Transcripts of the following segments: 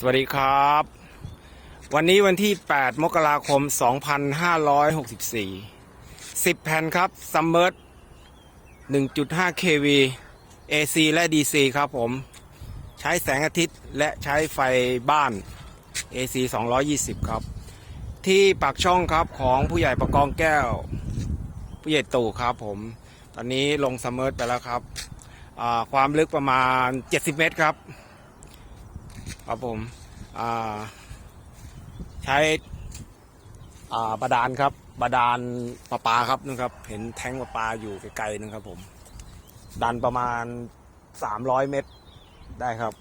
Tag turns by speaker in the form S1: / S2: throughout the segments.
S1: สวัสดีครับ วันนี้วันที่ 8 มกราคม 2564 10 แผ่นครับซัมเมอร์1.5 kV AC และ DC ครับผม ใช้แสงอาทิตย์และใช้ไฟบ้าน AC 220 ครับ ที่ปากช่องครับของผู้ใหญ่ประกองแก้ว ผู้ใหญ่ตู่ครับผม ตอนนี้ลงซัมเมอร์ไปแล้วครับ ความลึกประมาณ 70 เมตรครับ ครับผมใช้บาดาลครับบาดาลประปาครับนะครับ เห็นแทงประปาอยู่ไกลๆนึงครับผม ดันประมาณ 300 เมตรได้ครับ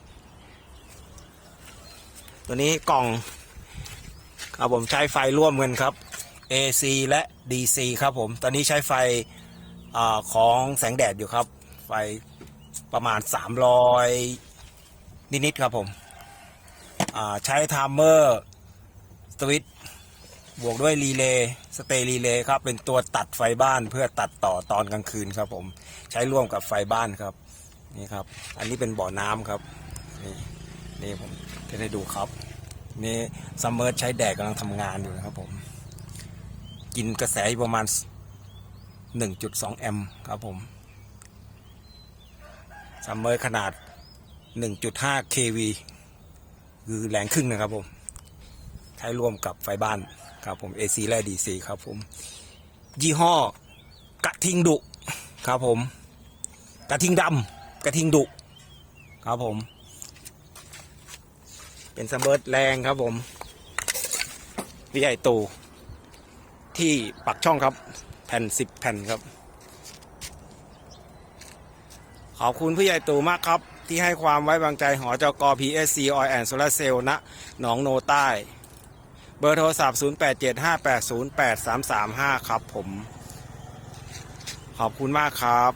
S1: ตัวนี้กล่องครับผมใช้ไฟร่วมกันครับ AC และ DC ครับผม ตอนนี้ใช้ไฟอของแสงแดดอยู่ครับ ไฟประมาณ 300 นิดๆครับผม ใช้ไทม์เมอร์สวิตบวกด้วยรีเลย์สเตย์รีเลย์ครับ เป็นตัวตัดไฟบ้านเพื่อตัดต่อตอนกลางคืนครับผมใช้ร่วมกับไฟบ้านครับนี่ครับ อันนี้เป็นบ่อน้ำครับ นี่นี่ผมจะได้ดูครับ นี่ซัมเมอร์ใช้แดดกำลังทำงานอยู่นะครับผม กินกระแสประมาณ 1.2 แอมป์ครับผมซัมเมอร์ขนาด 1.5 kV คือแรงครึ่งนะครับผมใช้ร่วมกับไฟบ้านครับผม AC และ DC ครับผม ยี่ห้อกระทิงดุครับผม กระทิงดำกระทิงดุครับผม เป็นซัมเบิร์ดแรงครับผมวิไอตูที่ปักช่องครับ แผ่นสิบแผ่นครับ ขอบคุณผู้ใหญ่ตู่มากครับ ที่ให้ความไว้วางใจหอจก PSC Oil and Solar Cell ณหนองโนใต้ เบอร์โทรศัพท์ 0875808335 ครับผม ขอบคุณมากครับ